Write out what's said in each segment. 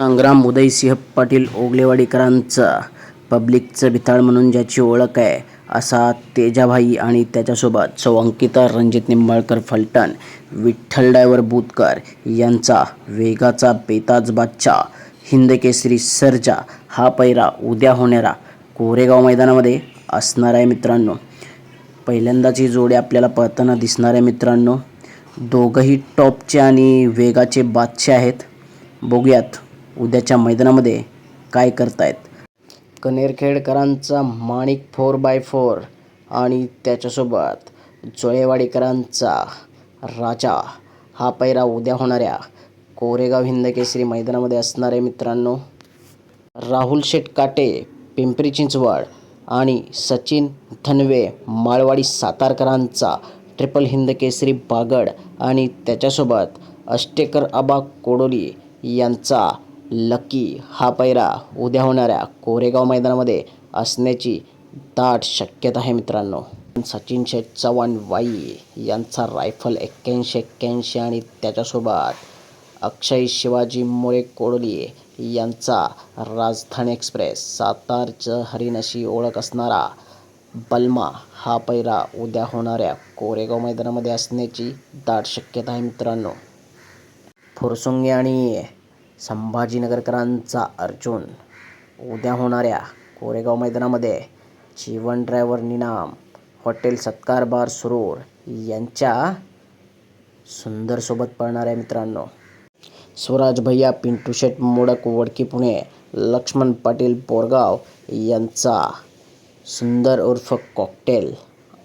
संग्राम उदयसिंह पाटील ओगलेवाडीकरांचा पब्लिकचं भिताळ म्हणून ज्याची ओळख आहे असा तेजाभाई आणि त्याच्यासोबत सौ अंकिता रणजित निंबाळकर फलटण विठ्ठल डायवर बुतकर यांचा वेगाचा बेताज बादशाह हिंदकेसरी सर्जा हा पैरा उद्या होणारा कोरेगाव मैदानामध्ये असणार आहे मित्रांनो. पहिल्यांदाची जोडी आपल्याला पळताना दिसणार आहे मित्रांनो. दोघंही टॉपचे आणि वेगाचे बादशे आहेत. बघूयात. उद्याच्या मैदानामध्ये काय करतायत? कनेरखेडकरांचा माणिक फोर बाय फोर आणि त्याच्यासोबत जोळेवाडीकरांचा राजा हा पैरा उद्या होणाऱ्या कोरेगाव हिंदकेसरी मैदानामध्ये असणारे मित्रांनो. राहुल शेटकाटे पिंपरी चिंचवड आणि सचिन धनवे माळवाडी सातारकरांचा ट्रिपल हिंद केसरी बागड आणि त्याच्यासोबत अष्टेकर आबा कोडोली यांचा लकी हा पैरा उद्या होणाऱ्या कोरेगाव मैदानामध्ये असण्याची दाट शक्यता आहे मित्रांनो. सचिन शेठ चव्हाण वाई यांचा रायफल एक्क्याऐंशी एक्क्याऐंशी आणि त्याच्यासोबत अक्षय शिवाजी मोरे कोडली यांचा राजधानी एक्सप्रेस सातारचं हरिण ओळख असणारा बल्मा हा पैरा उद्या होणाऱ्या कोरेगाव मैदानामध्ये असण्याची दाट शक्यता आहे मित्रांनो. फुरसुंगे आणि संभाजीनगरकरांचा अर्जुन. उद्या होणाऱ्या कोरेगाव मैदानामध्ये जीवन ड्रायव्हर निनाम हॉटेल सत्कार बार सुरूर यांच्या सुंदरसोबत पळणाऱ्या मित्रांनो. स्वराज भैया पिंटू शेट मोडक वडकी पुणे लक्ष्मण पाटील बोरगाव यांचा सुंदर उर्फ कॉकटेल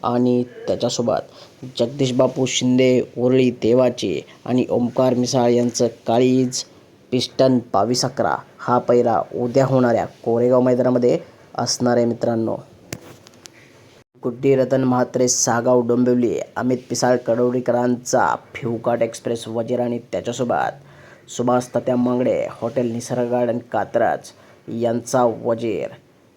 आणि त्याच्यासोबत जगदीश बापू शिंदे उरळी देवाचे आणि ओंकार मिसाळ यांचं काळीज पिस्टन बावीस अकरा हा पैरा उद्या होणाऱ्या कोरेगाव मैदानामध्ये असणार आहे मित्रांनो. गुड्डी रतन म्हात्रे सागाव डोंबिवली अमित पिसाळ कडवडीकरांचा फ्युकाट एक्सप्रेस वजीर आणि त्याच्यासोबत सुभाष तात्या मांगडे हॉटेल निसर्ग गार्डन कात्रज यांचा वजीर.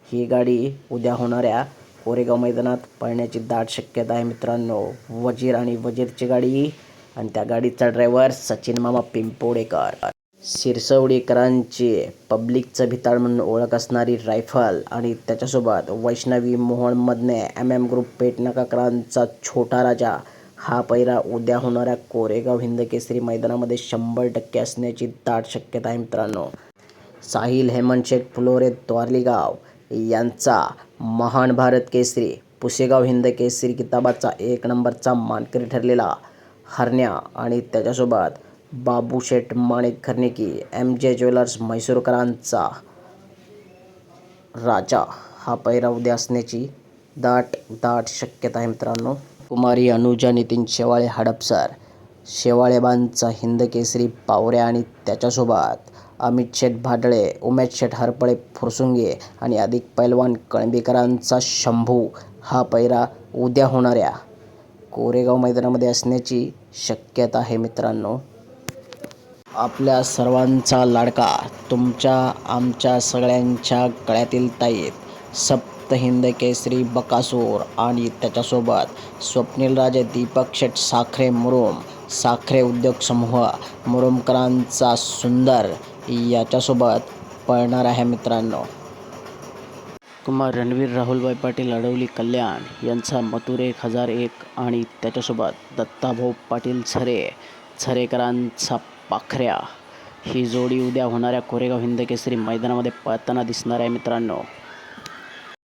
ही गाडी उद्या होणाऱ्या कोरेगाव मैदानात पळण्याची दाट शक्यता आहे मित्रांनो. वजीर आणि वजीरची गाडी आणि त्या गाडीचा ड्रायव्हर सचिन मामा पिंपोडेकर सिरसवडेकरांची पब्लिकचं भिताळ म्हणून ओळख असणारी रायफल आणि त्याच्यासोबत Vaishnavi Mohan M M group पेटनाकाकरांचा छोटा राजा. हा पैरा उद्या होणाऱ्या कोरेगाव हिंदकेसरी मैदानामध्ये शंभर टक्के असण्याची दाट शक्यता आहे मित्रांनो. साहिल हेमंत शेठ फुलोरे द्वारलीगाव यांचा महान भारत केसरी पुसेगाव हिंद केसरी किताबाचा एक नंबरचा मानकरी ठरलेला. हरण्या आणि त्याच्यासोबत Babu Sheth Manik Kharniki M J jewellers म्हैसूरकरांचा राजा. हा पैरा उद्या असण्याची दाट दाट शक्यता आहे मित्रांनो. कुमारी अनुजा नितीन शेवाळे हडपसर शेवाळेबांचा हिंद केसरी पावऱ्या आणि त्याच्यासोबत अमित शेठ भाडळे उमेश शेठ हरपळे फुरसुंगे आणि अधिक पैलवान कळंबीकरांचा शंभू. हा पैरा उद्या होणाऱ्या कोरेगाव मैदानामध्ये असण्याची शक्यता आहे मित्रांनो. आपल्या सर्वांचा लाडका तुमच्या आमच्या सगळ्यांच्या गळ्यातील ताईत सप्त हिंद केसरी बकासूर आणि त्याच्यासोबत स्वप्नील राजे दीपक शेठ साखरे मुरुम साखरे उद्योग समूह मुरुमकरांचा सुंदर याच्यासोबत पळणार आहे मित्रांनो. कुमार रणवीर राहुलभाई पाटील अडवली कल्याण यांचा मथुर एक हजार एक आणि त्याच्यासोबत दत्ताभाऊ पाटील झरे झरेकरांचा पाखऱ्या. ही जोडी उद्या होणाऱ्या कोरेगाव हिंद केसरी मैदानामध्ये पळताना दिसणार आहे मित्रांनो.